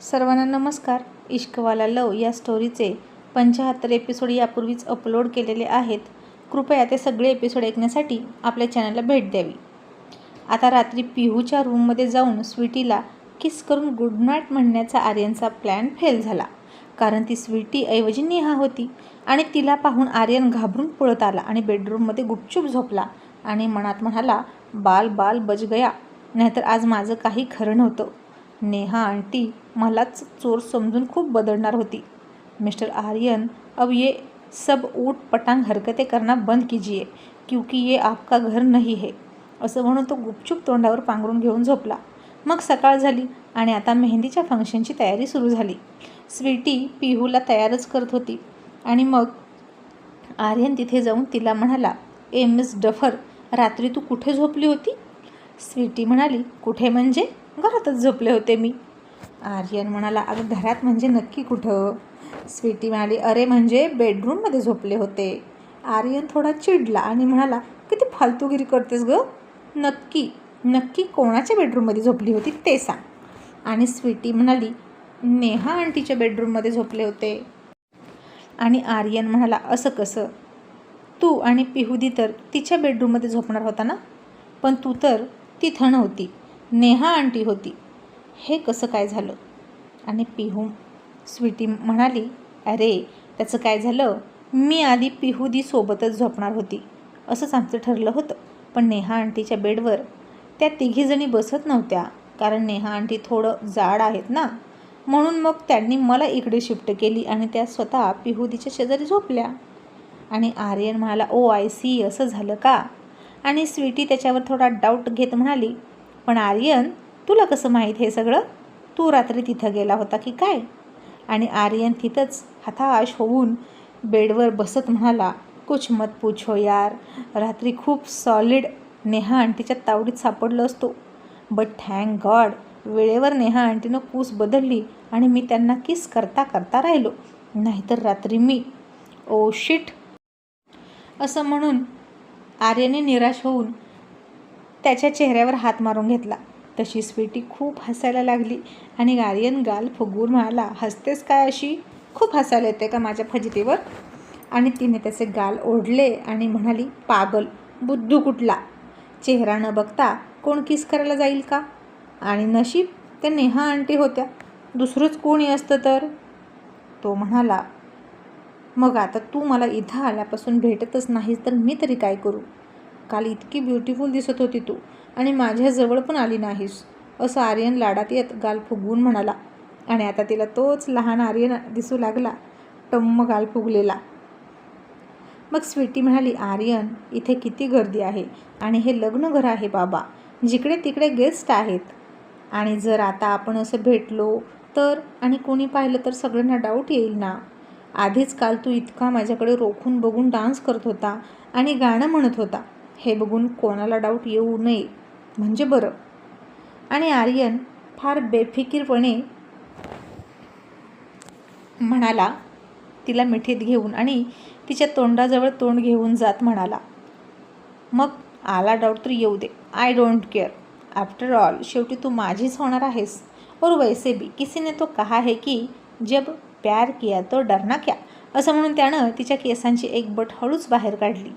सर्वांना नमस्कार. इश्कवाला लव या स्टोरीचे पंच्याहत्तर एपिसोड यापूर्वीच अपलोड केलेले आहेत. कृपया ते सगळे एपिसोड ऐकण्यासाठी आपल्या चॅनलला भेट द्यावी. आता रात्री पिहूच्या रूममध्ये जाऊन स्वीटीला किस करून गुड नाईट म्हणण्याचा आर्यनचा प्लॅन फेल झाला. कारण ती स्वीटीऐवजी नेहा होती आणि तिला पाहून आर्यन घाबरून पळत आला आणि बेडरूममध्ये गुपचूप झोपला आणि मनात म्हणाला बाल बाल बज गया. नाहीतर आज माझं काही खरं नव्हतं. नेहा आंटी मलाच चोर समजून खूप बदलणार होती. मिस्टर आर्यन अब ये सब ऊट पटांग हरकते करना बंद कीजिए क्योंकि ये आपका घर नहीं है. असं म्हणून तो गुपचूप तोंडावर पांघरून घेऊन झोपला. मग सकाळ झाली आणि आता मेहंदीच्या फंक्शनची तयारी सुरू झाली. स्वीटी पिहूला तयारच करत होती. आणि मग आर्यन तिथे जाऊन तिला म्हणाला ए मिस डफर रात्री तू कुठे झोपली होती? स्वीटी म्हणाली कुठे म्हणजे? घरातच झोपले होते मी. आर्यन म्हणाला अगं घरात म्हणजे नक्की कुठं? स्वीटी म्हणाली अरे म्हणजे बेडरूममध्ये झोपले होते. आर्यन थोडा चिडला आणि म्हणाला किती फालतूगिरी करतेस ग? नक्की नक्की कोणाच्या बेडरूममध्ये झोपली होती ते सांग. आणि स्वीटी म्हणाली नेहा आंटीच्या बेडरूममध्ये झोपले होते. आणि आर्यन म्हणाला असं कसं? तू आणि पिहुदी तर तिच्या बेडरूममध्ये झोपणार होता ना? पण तू तर तिथं नव्हती. नेहा आंटी होती. हे कसं काय झालं? आणि पिहू स्वीटी म्हणाली अरे त्याचं काय झालं? मी आधी पिहुदी सोबतच झोपणार होती. असंच आमचं ठरलं होतं. पण नेहा आंटीच्या बेडवर त्या तिघीजणी बसत नव्हत्या कारण नेहा आंटी थोडं जाड आहेत ना. म्हणून मग त्यांनी मला इकडे शिफ्ट केली आणि त्या स्वतः पिहुदीच्या शेजारी झोपल्या. आणि आर्यन म्हणाला ओ आय सी असं झालं का? आणि स्वीटी त्याच्यावर थोडा डाऊट घेत म्हणाली पण आर्यन तुला कसं माहीत हे सगळं? तू रात्री तिथं गेला होता की काय? आणि आर्यन तिथंच हताश होऊन बेडवर बसत म्हणाला कुछ मत पूछो यार रात्री खूप सॉलिड नेहा आंटीच्या तावडीत सापडलो असतो. बट थँक गॉड वेळेवर नेहा आंटीनं कूस बदलली आणि मी त्यांना किस करता करता राहिलो. नाहीतर रात्री मी oh ओ शिट असं म्हणून आर्यने निराश होऊन त्याच्या चेहऱ्यावर हात मारून घेतला. तशी स्वीटी खूप हसायला लागली. आणि आर्यन गाल फुगवून म्हणाला हसतेस काय अशी? खूप हसायला येते का माझ्या फजितीवर? आणि तिने त्याचे गाल ओढले आणि म्हणाली पागल बुद्धू कुठला? चेहरा न बघता कोण किस करायला जाईल का? आणि नशीब त्या नेहा आंटी होत्या. दुसरंच कोणी असतं तर? तो म्हणाला मग आता तू मला इथं आल्यापासून भेटतच नाहीस तर मी तरी काय करू? काल इतकी ब्युटिफुल दिसत होती तू. आणि माझ्याजवळ पण आली नाहीस. असं आर्यन लाडात येत गाल फुगवून म्हणाला. आणि आता तिला तोच लहान आर्यन दिसू लागला. टम्म गाल फुगलेला. मग स्वीटी म्हणाली आर्यन इथे किती गर्दी आहे आणि हे लग्न घर आहे बाबा. जिकडे तिकडे गेस्ट आहेत. आणि जर आता आपण असं भेटलो तर आणि कोणी पाहिलं तर सगळ्यांना डाऊट येईल ना. आधीच काल तू इतका माझ्याकडे रोखून बघून डान्स करत होता आणि गाणं म्हणत होता. हे बघून कोणाला डाऊट येऊ नये. म्हणजे बरं. आणि आर्यन फार बेफिकीरपणे म्हणाला तिला मिठीत घेऊन आणि तिच्या तोंडाजवळ तोंड घेऊन जात म्हणाला. मग आला डाऊट तर येऊ दे. I don't care after all शेवटी तू माझीच होणार आहेस. और वैसे भी किसी ने तो कहा है की जब प्यार किया तो डरना क्या? असं म्हणून त्यानं तिच्या केसांची एक बट हळूच बाहेर काढली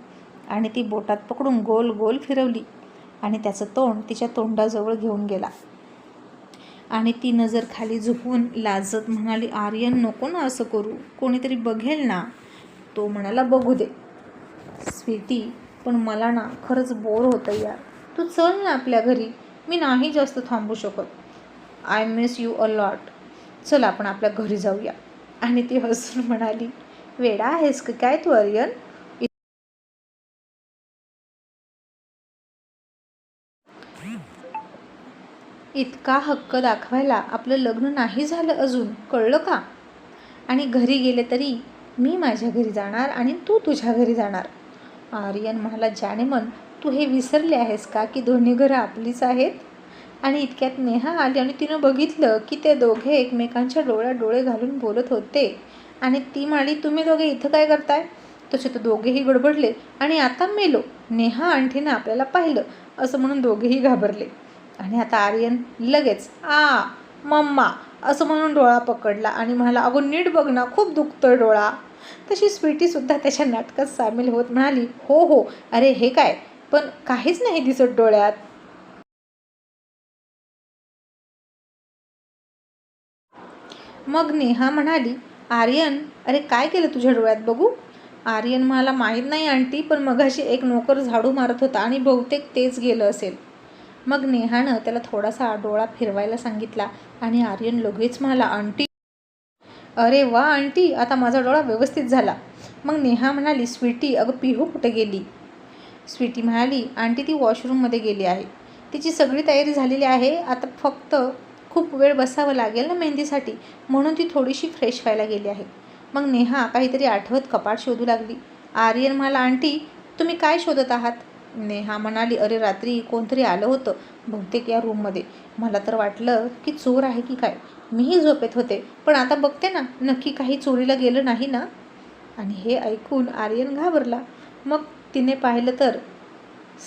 आणि ती बोटात पकडून गोल गोल फिरवली. आणि त्याचं तोंड तिच्या तोंडाजवळ घेऊन गेला. आणि ती नजर खाली झुकवून लाजत म्हणाली आर्यन नको ना असं करू. कोणीतरी बघेल ना. तो म्हणाला बघू दे. स्वीटी पण मला ना खरंच बोर होतं यार. तू चल ना आपल्या घरी. मी नाही जास्त थांबू शकत. I miss you a lot चल आपण आपल्या घरी जाऊया. आणि ती हसून म्हणाली वेडा आहेस काय तू आर्यन? इतका हक्क दाखवायला आपलं लग्न नाही झालं अजून कळलं का? आणि घरी गेले तरी मी माझ्या घरी जाणार आणि तू तुझ्या घरी जाणार. आर्यन म्हणाला जाणे मन तू हे विसरले आहेस का की दोन्ही घरं आपलीच आहेत? आणि इतक्यात नेहा आली आणि तिनं बघितलं की ते दोघे एकमेकांच्या डोळ्यात डोळे घालून बोलत होते. आणि ती म्हणाली तुम्ही दोघे इथं काय करताय? तसे तर दोघेही गडबडले आणि आता मेलो. नेहा आणखीनं आपल्याला पाहिलं असं म्हणून दोघेही घाबरले. आणि आता आर्यन लगेच आ मम्मा असं म्हणून डोळा पकडला आणि म्हणाला अगो नीट बघ ना खूप दुखतोय डोळा. तशी स्वीटीसुद्धा त्याच्या नाटकात सामील होत म्हणाली हो हो अरे हे काय पण काहीच नाही दिसत डोळ्यात. मग नेहा म्हणाली आर्यन अरे काय केलं तुझ्या डोळ्यात बघू? आर्यन मला माहीत नाही आंटी पण मगाशी एक नोकर झाडू मारत होता आणि बहुतेक तेच गेलं असेल. मग नेहानं त्याला थोडासा डोळा फिरवायला सांगितला आणि आर्यन लगेच म्हणाला आंटी. अरे वा आंटी आता माझा डोळा व्यवस्थित झाला. मग नेहा म्हणाली स्वीटी अगं पिहू कुठे गेली? स्वीटी म्हणाली आंटी ती वॉशरूममध्ये गेली आहे. तिची सगळी तयारी झालेली आहे. आता फक्त खूप वेळ बसावं लागेल ना मेहंदीसाठी म्हणून ती थोडीशी फ्रेश व्हायला गेली आहे. मग नेहा काहीतरी आठवत कपाट शोधू लागली. आर्यन म्हणाला आंटी तुम्ही काय शोधत आहात? नेहा म्हणाली अरे रात्री कोणतरी आलं होतं बहुतेक या रूममध्ये मला तर वाटलं की चोर आहे की काय? मीही झोपेत होते पण आता बघते ना नक्की काही चोरीला गेलं नाही ना? आणि हे ऐकून आर्यन घाबरला. मग तिने पाहिलं तर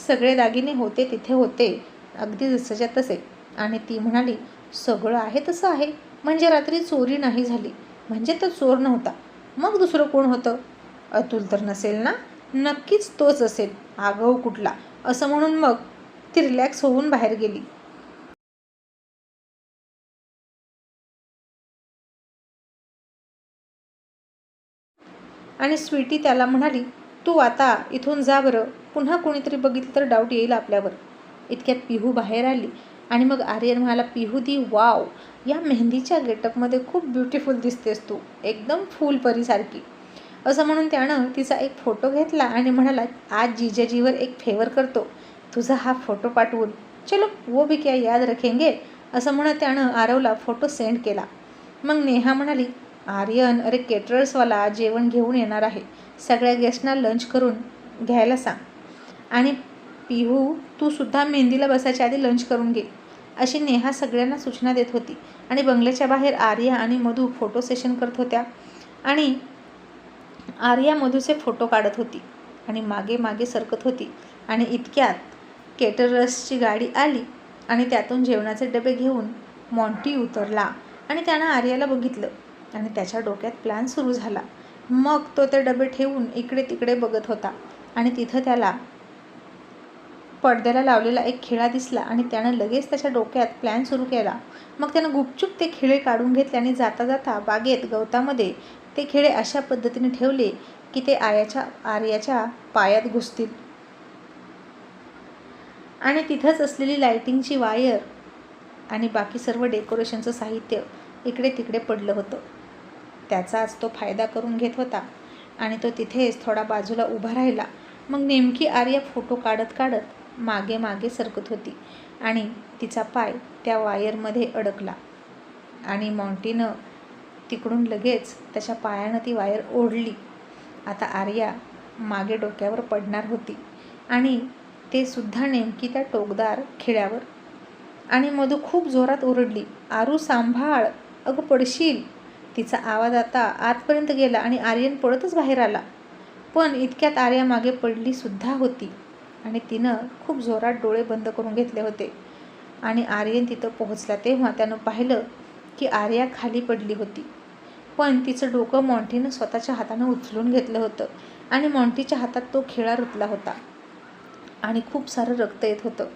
सगळे दागिने होते तिथे होते अगदी जसंच्या तसे. आणि ती म्हणाली सगळं आहे तसं आहे म्हणजे रात्री चोरी नाही झाली. म्हणजे तो चोर नव्हता. मग दुसरं कोण होतं? अतुल तर नसेल ना? नक्कीच तोच असेल. आगाऊ कुठला? असं म्हणून मग ती रिलॅक्स होऊन बाहेर गेली. आणि स्वीटी त्याला म्हणाली तू आता इथून जा बरं. पुन्हा कोणीतरी बघितलं तर डाऊट येईल आपल्यावर. इतक्यात पिहू बाहेर आली आणि मग आर्यन म्हणाला पिहू दी वाव या मेहंदीच्या गेटअपमध्ये खूप ब्युटिफुल दिसतेस तू. एकदम फुलपरीसारखी असं म्हणून त्यानं तिचा एक फोटो घेतला आणि म्हणाला आज जिजाजीवर एक फेवर करतो. तुझा हा फोटो पाठवून चलो वो भी क्या याद रखेंगे असं म्हणत त्यानं आरवला फोटो सेंड केला. मग नेहा म्हणाली आर्यन अरे केटरर्सवाला जेवण घेऊन येणार आहे. सगळ्या गेस्टना लंच करून घ्यायला सांग. आणि पिहू तू सुद्धा मेहंदीला बसायच्या आधी लंच करून घे. अशी नेहा सगळ्यांना सूचना देत होती. आणि बंगल्याच्या बाहेर आर्या आणि मधू फोटो सेशन करत होत्या. आणि आर्या मधूचे फोटो काढत होती आणि मागे मागे सरकत होती आणि इतक्यात केटरर्सची गाडी आली आणि त्यातून जेवणाचे डबे घेऊन मॉन्टी उतरला आणि त्यानं आर्याला बघितलं आणि त्याच्या डोक्यात प्लॅन सुरू झाला. मग तो ते डबे ठेवून इकडे तिकडे बघत होता आणि तिथं त्याला पडद्याला लावलेला एक खिळा दिसला आणि त्यानं लगेच त्याच्या डोक्यात प्लॅन सुरू केला. मग त्यानं गुपचूप ते खिळे काढून घेतले आणि जाता जाता बागेत गवतामध्ये ते खेळे अशा पद्धतीने ठेवले की ते आयाच्या आर्याच्या पायात घुसतील. आणि तिथंच असलेली लाईटिंगची वायर आणि बाकी सर्व डेकोरेशनचं साहित्य इकडे तिकडे पडलं होतं. त्याचाच तो फायदा करून घेत होता आणि तो तिथेच थोडा बाजूला उभा राहिला. मग नेमकी आर्या फोटो काढत काढत मागे मागे सरकत होती आणि तिचा पाय त्या वायरमध्ये अडकला. आणि मॉन्टीनं तिकडून लगेच त्याच्या पायानं ती वायर ओढली. आता आर्या मागे डोक्यावर पडणार होती आणि ते सुद्धा नेमकी त्या टोकदार खिळ्यावर. आणि मधू खूप जोरात ओरडली आरू सांभाळ अगं पडशील. तिचा आवाज आता आतपर्यंत गेला आणि आर्यन पळतच बाहेर आला. पण इतक्यात आर्या मागे पडली सुद्धा होती आणि तिनं खूप जोरात डोळे बंद करून घेतले होते. आणि आर्यन तिथं पोहोचला तेव्हा त्यानं पाहिलं की आर्या खाली पडली होती. पण तिचं डोकं मॉन्टीनं स्वतःच्या हातानं उचलून घेतलं होतं आणि मॉन्टीच्या हातात तो खिळा रुतला होता. आणि खूप सारं रक्त येत होतं.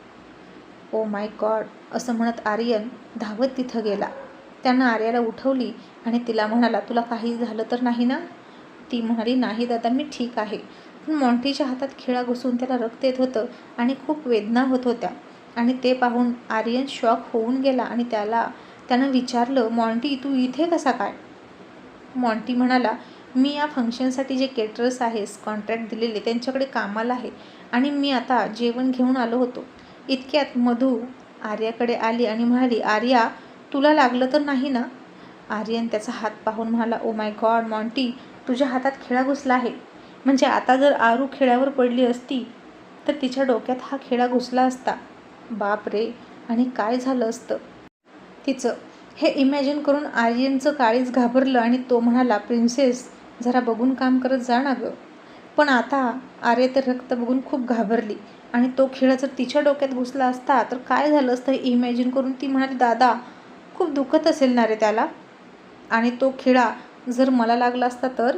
ओ माय गॉड असं म्हणत आर्यन धावत तिथं गेला. त्यानं आर्याला उठवली आणि तिला म्हणाला तुला काही झालं तर नाही ना? ती म्हणाली नाही दादा मी ठीक आहे. पण मॉन्टीच्या हातात खिळा घुसून त्याला रक्त येत होतं आणि खूप वेदना होत होत्या. आणि ते पाहून आर्यन शॉक होऊन गेला आणि त्याला त्यानं विचारलं मॉन्टी तू इथे कसा काय? मॉन्टी म्हणाला मी या फंक्शनसाठी जे केटरर्स आहेस कॉन्ट्रॅक्ट दिलेले त्यांच्याकडे कामाला आहे आणि मी आता जेवण घेऊन आलो होतो. इतक्यात मधू आर्याकडे आली आणि म्हणाली आर्या तुला लागलं तर नाही ना? आर्यन त्याचा हात पाहून म्हणाला ओ माय गॉड मॉन्टी तुझ्या हातात खेळा घुसला आहे. म्हणजे आता जर आरू खिळ्यावर पडली असती तर तिच्या डोक्यात हा खेळा घुसला असता. बाप रे आणि काय झालं असतं? तिचं. हे इमॅजिन करून आर्यनचं काळीच घाबरलं आणि तो म्हणाला प्रिन्सेस जरा बघून काम करत जा ना गं. पण आता आर्य तर रक्त बघून खूप घाबरली आणि तो खेळ जर तिच्या डोक्यात घुसला असता तर काय झालं असतं हे इमॅजिन करून ती म्हणाली दादा खूप दुखत असेल ना रे त्याला. आणि तो खिळा जर मला लागला असता तर?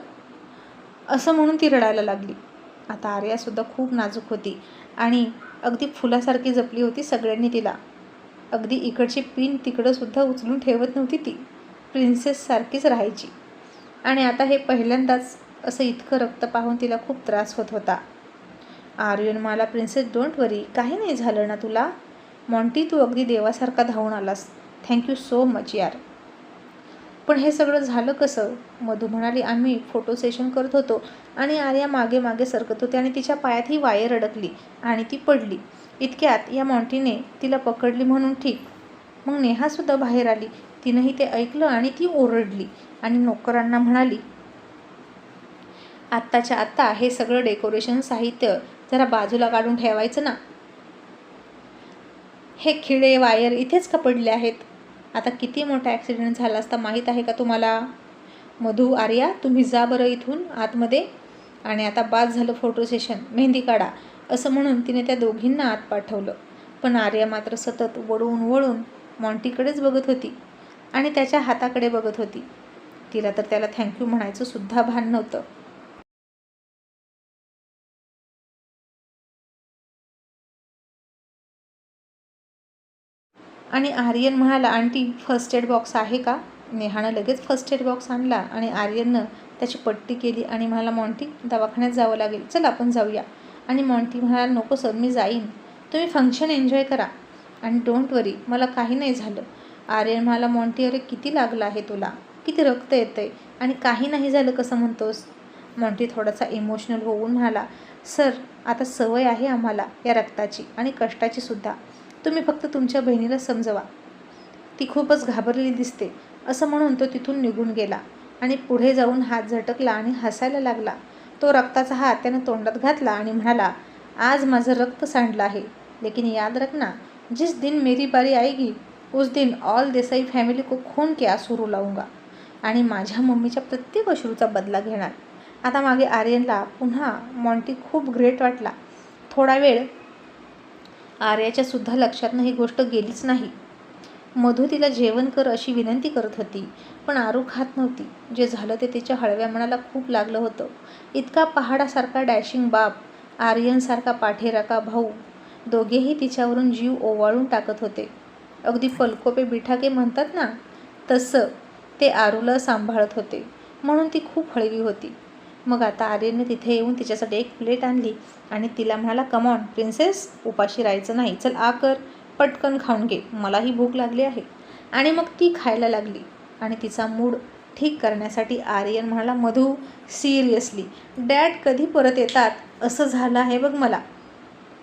असं म्हणून ती रडायला लागली. आता आर्यासुद्धा खूप नाजूक होती आणि अगदी फुलासारखी जपली होती सगळ्यांनी तिला. अगदी इकडची पिन तिकडंसुद्धा उचलून ठेवत नव्हती ती. प्रिन्सेससारखीच राहायची. आणि आता हे पहिल्यांदाच असं इतकं रक्त पाहून तिला खूप त्रास होत होता. आर्यन मला प्रिन्सेस डोंट वरी काही नाही झालं ना तुला? मॉन्टी तू अगदी देवासारखा धावून आलास. थँक्यू सो मच यार. पण हे सगळं झालं कसं? मधू म्हणाली आम्ही फोटो सेशन करत होतो आणि आर्या मागे मागे सरकत होते आणि तिच्या पायात ही वायर अडकली आणि ती पडली. इतक्यात या मॉन्टीने तिला पकडली म्हणून ठीक. मग नेहासुद्धा बाहेर आली. तिनंही ते ऐकलं आणि ती ओरडली आणि नोकरांना म्हणाली आत्ताच्या आत्ता हे सगळं डेकोरेशन साहित्य जरा बाजूला काढून ठेवायचं ना. हे खिळे वायर इथेच का पडले आहेत. आता किती मोठा ॲक्सिडेंट झाला असता माहीत आहे का तुम्हाला? मधू आर्या तुम्ही जा बरं इथून आतमध्ये आणि आता बाद झालं फोटो सेशन. मेहंदी काढा. असं म्हणून तिने त्या दोघींना आत पाठवलं. पण आर्या मात्र सतत वळून वळून मॉन्टीकडेच बघत होती आणि त्याच्या हाताकडे बघत होती. तिला तर त्याला थँक्यू म्हणायचं सुद्धा भान नव्हतं. आणि आर्यन म्हणाला आंटी फर्स्ट एड बॉक्स आहे का? नेहानं लगेच फर्स्ट एड बॉक्स आणला आणि आर्यननं त्याची पट्टी केली आणि म्हणाला मॉन्टी दवाखान्यात जावं लागेल. चल आपण जाऊया. आणि मॉन्टी म्हणाला नको सर मी जाईन. तुम्ही फंक्शन एन्जॉय करा. आणि डोंट वरी मला काही नाही झालं. आर्यन म्हणाला मॉन्टी अरे किती लागलं आहे तुला? किती रक्त येतं आहे आणि काही नाही झालं कसं म्हणतोस? मॉन्टी थोडासा इमोशनल होऊन म्हणाला सर आता सवय आहे आम्हाला या रक्ताची आणि कष्टाची सुद्धा. तुम्ही फक्त तुमच्या बहिणीला समजवा. ती खूपच घाबरलेली दिसते. असं म्हणून तो तिथून निघून गेला आणि पुढे जाऊन हात झटकला आणि हसायला लागला. तो रक्ताचा हात त्यानं तोंडात घातला आणि म्हणाला आज माझं रक्त सांडलं आहे. लेकिन याद रखना जिस दिन मेरी बारी आएगी उस दिन ऑल देसाई फॅमिली को खून के आसुरू लावूंगा आणि माझ्या मम्मीच्या प्रत्येक अश्रूचा बदला घेणार. आता मागे आर्यनला पुन्हा मॉन्टी खूप ग्रेट वाटला. थोडा वेळ आर्याच्या सुद्धा लक्षातनं ही गोष्ट गेलीच नाही. मधू तिला जेवण कर अशी विनंती करत होती पण आरू खात नव्हती. जे झालं ते तिच्या हळव्या मनाला खूप लागलं होतं. इतका पहाडासारखा डॅशिंग बाप आर्यनसारखा पाठेराका भाऊ दोघेही तिच्यावरून जीव ओवाळून टाकत होते. अगदी फलकोपे बिठाके म्हणतात ना तसं ते आरूला सांभाळत होते म्हणून ती खूप हळवी होती. मग आता आर्यनने तिथे येऊन तिच्यासाठी एक प्लेट आणली आणि तिला म्हणाला कमॉन प्रिन्सेस उपाशी राहायचं नाही. चल आ कर. पटकन खाऊन घे. मलाही भूक लागली आहे. आणि मग ती खायला लागली. आणि तिचा मूड ठीक करण्यासाठी आर्यन म्हणाला मधू सिरियसली डॅड कधी परत येतात? असं झालं आहे बघ मला.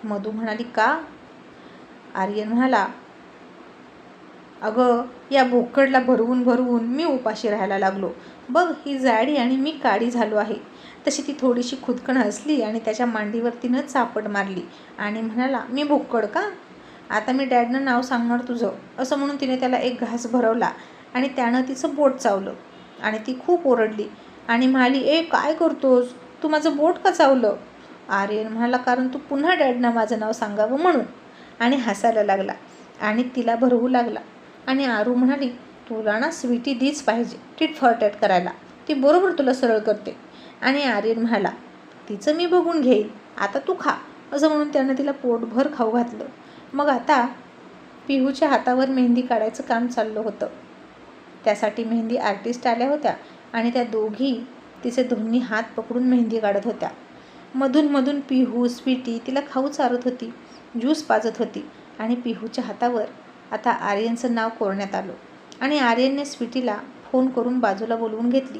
मधू म्हणाली का? आर्यन म्हणाला अगं या भोकडला भरवून भरवून मी उपाशी राहायला लागलो. बघ ही जाडी आणि मी काळी झालो आहे. तशी ती थोडीशी खुदकण हसली आणि त्याच्या मांडीवर तिनं चापट मारली आणि म्हणाला मी भोकड का? आता मी डॅडनं नाव सांगणार तुझं असं म्हणून तिने त्याला एक घास भरवला आणि त्यानं तिचं बोट चावलं. आणि ती खूप ओरडली. आणि म्हणाली ए काय करतोस? तू माझं बोट का चावलं? आर्यन म्हणाला कारण तू पुन्हा डॅडनं माझं नाव सांगावं म्हणून. आणि हसायला लागला. आणि तिला भरवू लागला. आणि आरू म्हणाली तुला ना स्वीटी दीच पाहिजे टीट फॉरटॅट करायला. ती बरोबर तुला सरळ करते. आणि आर्यन म्हणाला तिचं मी बघून घेईन आता तू खा. असं म्हणून त्यानं तिला पोटभर खाऊ घातलं. मग आता पिहूच्या हातावर मेहंदी काढायचं काम चाललं होतं. त्यासाठी मेहंदी आर्टिस्ट आल्या होत्या आणि त्या दोघी तिचे दोन्ही हात पकडून मेहंदी काढत होत्या. मधून मधून पिहू स्वीटी तिला खाऊ चारत होती ज्यूस पाजत होती आणि पिहूच्या हातावर आता आर्यनचं नाव कोरण्यात आलं आणि आर्यनने स्वीटीला फोन करून बाजूला बोलवून घेतली.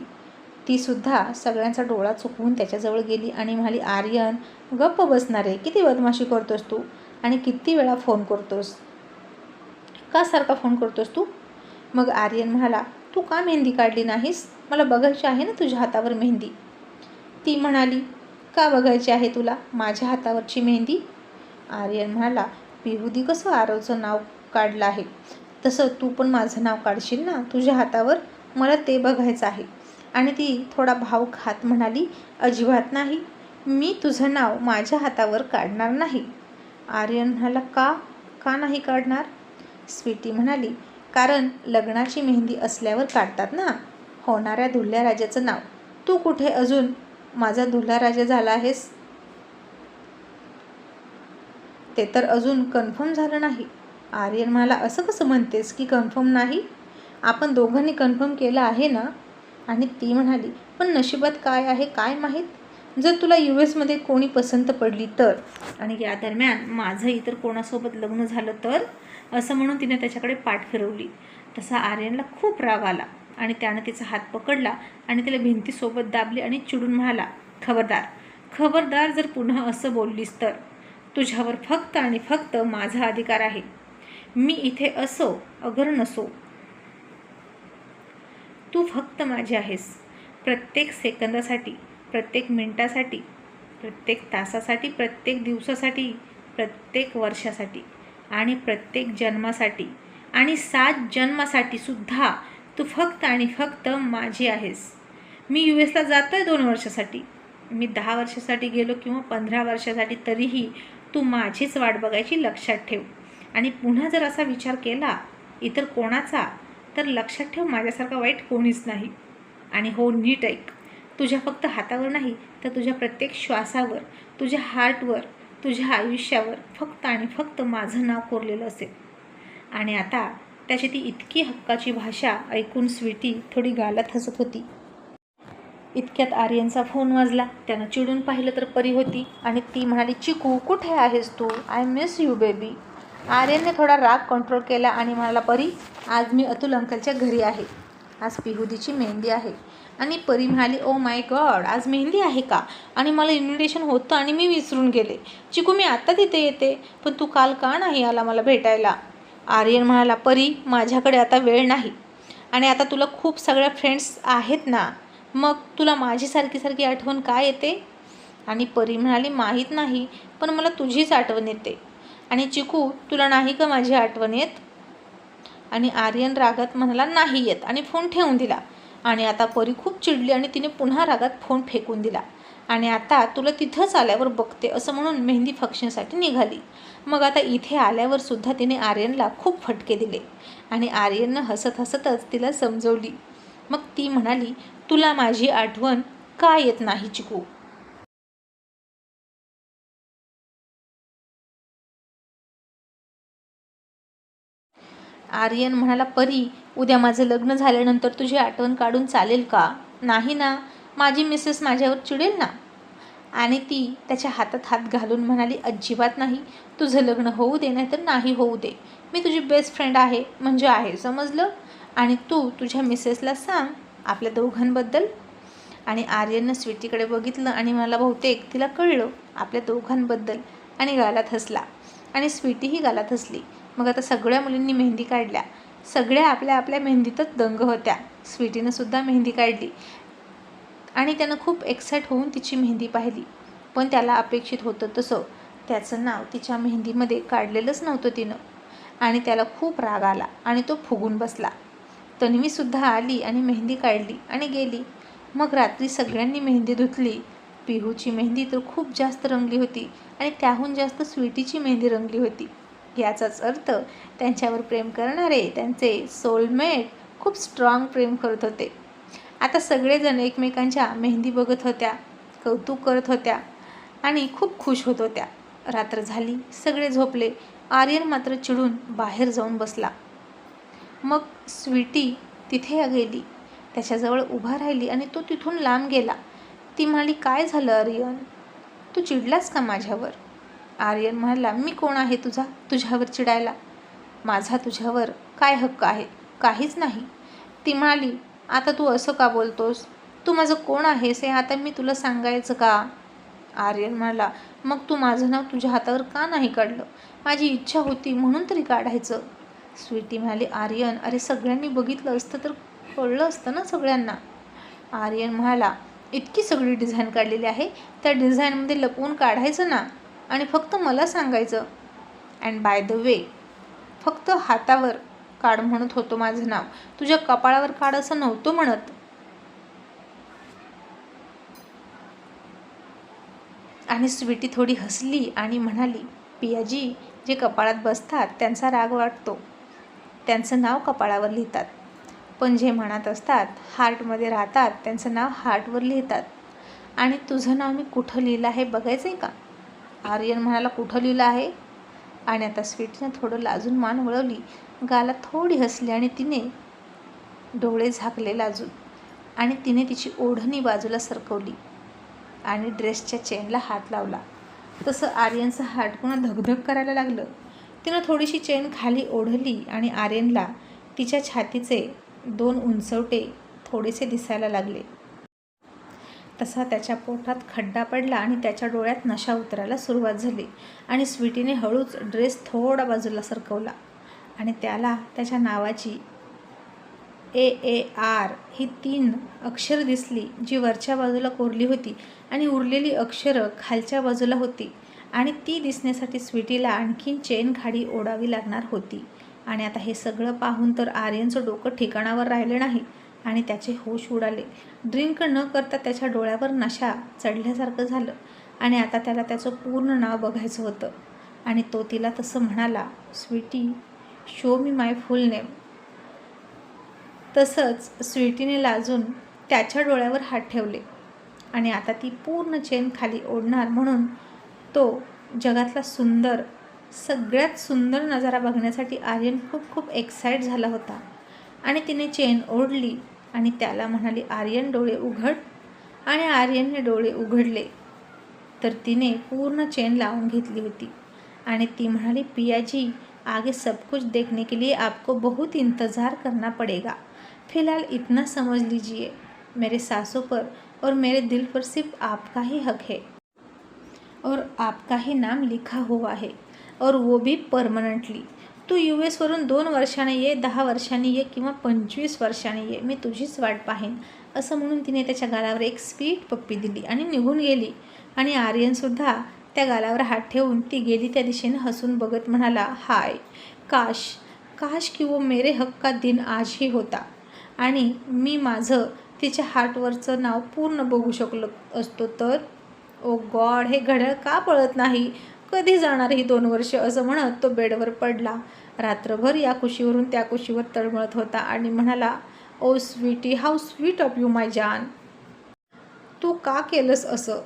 तीसुद्धा सगळ्यांचा डोळा चुकवून त्याच्याजवळ गेली आणि म्हणाली आर्यन गप्प बसणारे किती बदमाशी करतोस तू? आणि किती वेळा फोन करतोस? का सारखा फोन करतोस तू? मग आर्यन म्हणाला तू का मेहंदी काढली नाहीस? मला बघायची आहे ना तुझ्या हातावर मेहंदी. ती म्हणाली का बघायची आहे तुला माझ्या हातावरची मेहंदी? आर्यन म्हणाला पिहुदी कसं आरवचं नाव काढलं आहे? तसं तू पण माझं नाव काढशील ना तुझ्या हातावर? मला ते बघायचं आहे. आणि ती थोडा भाव खात म्हणाली अजिबात नाही. मी तुझं नाव माझ्या हातावर काढणार नाही. आर्यन म्हणाला का का नाही काढणार? स्वीटी म्हणाली कारण लग्नाची मेहंदी असल्यावर काढतात ना. होणाऱ्या दुल्ह्या राजाचं नाव. तू कुठे अजून? माझा दुल्हा राजा झाला आहेस. ते तर अजून कन्फर्म झालं नाही. आर्यन मला असं कसं म्हणतेस की कन्फर्म नाही? आपण दोघांनी कन्फर्म केलं आहे ना? आणि ती म्हणाली पण नशिबात काय आहे काय माहीत? जर तुला यू एसमध्ये कोणी पसंत पडली तर आणि या दरम्यान माझं इतर कोणासोबत लग्न झालं तर असं म्हणून तिने त्याच्याकडे पाठ फिरवली. तसा आर्यनला खूप राग आला आणि त्यानं तिचा हात पकडला आणि तिला भिंतीसोबत दाबली आणि चिडून म्हणाला खबरदार खबरदार जर पुन्हा असं बोललीस तर तुझ्यावर फक्त आणि फक्त माझा अधिकार आहे. मी इथे असो अगर नसो. तू फक्त माझी आहेस. प्रत्येक सेकंदासाठी प्रत्येक मिनटासाठी प्रत्येक तासासाठी प्रत्येक दिवसासाठी प्रत्येक वर्षासाठी आणि प्रत्येक जन्मासाठी आणि सात जन्मासाठी सुद्धा तू फक्त आणि फक्त माझी आहेस. मी यू एसला जातो आहे दोन वर्षासाठी. मी दहा वर्षासाठी गेलो किंवा पंधरा वर्षासाठी तरीही तू माझीच वाट बघायची लक्षात ठेव. आणि पुन्हा जर असा विचार केला इतर कोणाचा तर लक्षात ठेव माझ्यासारखा वाईट कोणीच नाही. आणि हो नीट ऐक. तुझ्या फक्त हातावर नाही तर तुझ्या प्रत्येक श्वासावर तुझ्या हार्टवर तुझ्या आयुष्यावर फक्त आणि फक्त माझं नाव कोरलेलं असेल. आणि आता त्याची ती इतकी हक्काची भाषा ऐकून स्वीटी थोडी गालात हसत होती. इतक्यात आर्यनचा फोन वाजला. त्यानं चिडून पाहिलं तर परी होती आणि ती म्हणाली चिकू कुठे आहेस तू? आय मिस यू बेबी आर्यनने थोडा राग कंट्रोल केला आणि म्हणाला परी आज मी अतुल अंकलच्या घरी आहे. आज पिहुदीची मेहंदी आहे. आणि परी म्हणाली ओ माय गॉड आज मेहंदी आहे का? आणि मला इन्व्हिटेशन होतं आणि मी विसरून गेले. चिकू मी आत्ता तिथे येते पण तू काल का नाही आला मला भेटायला? आर्यन म्हणाला परी माझ्याकडे आता वेळ नाही आणि आता तुला खूप सगळ्या फ्रेंड्स आहेत ना मग तुला माझीसारखी सारखी आठवण काय येते? आणि परी म्हणाली माहीत नाही पण मला तुझीच आठवण येते. आणि चिकू तुला नाही का माझी आठवण येत? आणि आर्यन रागात म्हणाला नाही येत. आणि फोन ठेवून दिला आणि आता परी खूप चिडली आणि तिने पुन्हा रागात फोन फेकून दिला. आणि आता तुला तिथंच आल्यावर बघते असं म्हणून मेहंदी फंक्शनसाठी निघाली. मग आता इथे आल्यावर सुद्धा तिने आर्यनला खूप फटके दिले. आणि आर्यननं हसत हसतच तिला समजवली. मग ती म्हणाली तुला माझी आठवण का येत नाही चिकू? आर्यन म्हणाला परी उद्या माझं लग्न झाल्यानंतर तुझी आठवण काढून चालेल का? नाही ना माझी मिसेस माझ्यावर चिडेल ना. आणि ती त्याच्या हातात हात घालून म्हणाली अजिबात नाही तुझं लग्न होऊ दे नाही तर नाही होऊ दे. मी तुझी बेस्ट फ्रेंड आहे म्हणजे आहे समजलं? आणि तू तुझ्या मिसेसला सांग आपल्या दोघांबद्दल. आणि आर्यननं स्वीटीकडे बघितलं आणि मला बहुतेक तिला कळलं आपल्या दोघांबद्दल. आणि गालात हसला. आणि स्वीटीही गालात हसली. मग आता सगळ्या मुलींनी मेहंदी काढल्या. सगळ्या आपल्या आपल्या मेहंदीतच दंग होत्या. स्वीटीनं सुद्धा मेहंदी काढली. आणि त्यानं खूप एक्साईट होऊन तिची मेहंदी पाहिली. पण त्याला अपेक्षित होतं तसं. त्याचं नाव तिच्या मेहंदीमध्ये काढलेलंच नव्हतं तिनं. आणि त्याला खूप राग आला आणि तो फुगून बसला. तन्वीसुद्धा आली आणि मेहंदी काढली आणि गेली. मग रात्री सगळ्यांनी मेहंदी धुतली. पिहूची मेहंदी तर खूप जास्त रंगली होती आणि त्याहून जास्त स्वीटीची मेहंदी रंगली होती. याचाच अर्थ त्यांच्यावर प्रेम करणारे त्यांचे सोलमेट खूप स्ट्रॉंग प्रेम करत होते. आता सगळेजण एकमेकांच्या मेहंदी बघत होत्या कौतुक करत होत्या आणि खूप खुश होत होत्या. रात्र झाली सगळे झोपले. आर्यन मात्र चिडून बाहेर जाऊन बसला. मग स्वीटी तिथे गेली. त्याच्याजवळ उभा राहिली आणि तो तिथून लांब गेला. ती म्हणाली काय झालं आर्यन? तू चिडलास का माझ्यावर? आर्यन म्हणाला मी कोण आहे तुझा? तुझ्यावर चिडायला? माझा तुझ्यावर काय हक्क आहे? काहीच नाही. ती म्हणाली आता तू असं का बोलतोस? तू माझं कोण आहेस हे आता मी तुला सांगायचं का? आर्यन म्हणाला मग तू माझं नाव तुझ्या हातावर का नाही काढलं? माझी इच्छा होती म्हणून तरी काढायचं. स्वीटी म्हणाली आर्यन अरे सगळ्यांनी बघितलं असतं तर कळलं असतं ना सगळ्यांना? आर्यन म्हणाला इतकी सगळी डिझाईन काढलेली आहे? त्या डिझाईनमध्ये लपवून काढायचं ना? आणि फक्त मला सांगायचं. अँड बाय द वे फक्त हातावर काढ म्हणत होतो माझं नाव. तुझ्या कपाळावर काढ असं नव्हतं म्हणत. आणि स्वीटी थोडी हसली आणि म्हणाली पियाजी जे कपाळात बसतात त्यांचा राग वाटतो. त्यांचं नाव कपाळावर लिहितात. पण जे म्हणत असतात हार्टमध्ये राहतात त्यांचं नाव हार्टवर लिहितात. आणि तुझं नाव मी कुठं लिहिलं आहे बघायचं आहे का? आर्यन म्हणाला कुठं लिहिलं आहे? आणि आता स्वीटीनं थोडं लाजून मान वळवली. गाला थोडी हसली आणि तिने डोळे झाकले लाजून आणि तिने तिची ओढणी बाजूला सरकवली आणि ड्रेसच्या चेनला हात लावला. तसं आर्यनचं हार्ट पुन्हा धगधग करायला लागलं. तिनं थोडीशी चेन खाली ओढली आणि आर्यनला तिच्या छातीचे दोन उंचवटे थोडेसे दिसायला लागले. तसा त्याच्या पोटात खड्डा पडला आणि त्याच्या डोळ्यात नशा उतरायला सुरुवात झाली. आणि स्वीटीने हळूच ड्रेस थोडा बाजूला सरकवला आणि त्याला त्याच्या नावाची ए ए आर ही तीन अक्षरं दिसली जी वरच्या बाजूला कोरली होती आणि उरलेली अक्षरं खालच्या बाजूला होती. आणि ती दिसण्यासाठी स्वीटीला आणखीन चेन खाडी ओढावी लागणार होती. आणि आता हे सगळं पाहून तर आर्यनचं डोकं ठिकाणावर राहिलं नाही. आणि त्याचे होश उडाले. ड्रिंक न करता त्याच्या डोळ्यावर नशा चढल्यासारखं झालं आणि आता त्याला त्याचं पूर्ण नाव बघायचं होतं. आणि तो तिला तसं म्हणाला Sweety show me my full name तसंच स्वीटीने लाजून त्याच्या डोळ्यावर हात ठेवले. आणि आता ती पूर्ण चेन खाली ओढणार म्हणून तो जगातला सुंदर सगळ्यात सुंदर नजारा बघण्यासाठी आर्यन खूप खूप एक्साईट झाला होता. आणि तिने चेन ओढली आणि त्याला म्हणाली आर्यन डोळे उघड. आणि आर्यनने डोळे उघडले. तर तिने पूर्ण चेन लावून घेतली होती. आणि ती म्हणाली पियाजी आगे सब कुछ देखने के लिए आपको बहुत इंतज़ार करना पड़ेगा. फिलहाल इतना समझ लीजिए. मेरे सासों पर और मेरे दिल पर सिर्फ आपका ही हक है और आपका ही नाम लिखा हुआ है और वो भी परमनंटली तू यू एसवरून दोन वर्षाने ये दहा वर्षांनी ये किंवा पंचवीस वर्षाने ये मी तुझीच वाट पाहेन. असं म्हणून तिने त्याच्या गालावर एक स्वीट पप्पी दिली आणि निघून गेली. आणि आर्यनसुद्धा त्या गालावर हात ठेवून ती गेली त्या दिशेने हसून बघत म्हणाला हाय काश काश की वो मेरे हक्का दिन आजही होता. आणि मी माझं तिच्या हार्टवरचं नाव पूर्ण बघू शकलो असतो तर? ओ गॉड हे घड्याळ का पळत नाही? कधी जाणार ही दोन वर्ष असं म्हणत तो बेडवर पडला. रात्रभर या कुशीवरून त्या कुशीवर तळमळत होता आणि म्हणाला ओ Sweety how sweet of you my जान. तू का केलंस असं?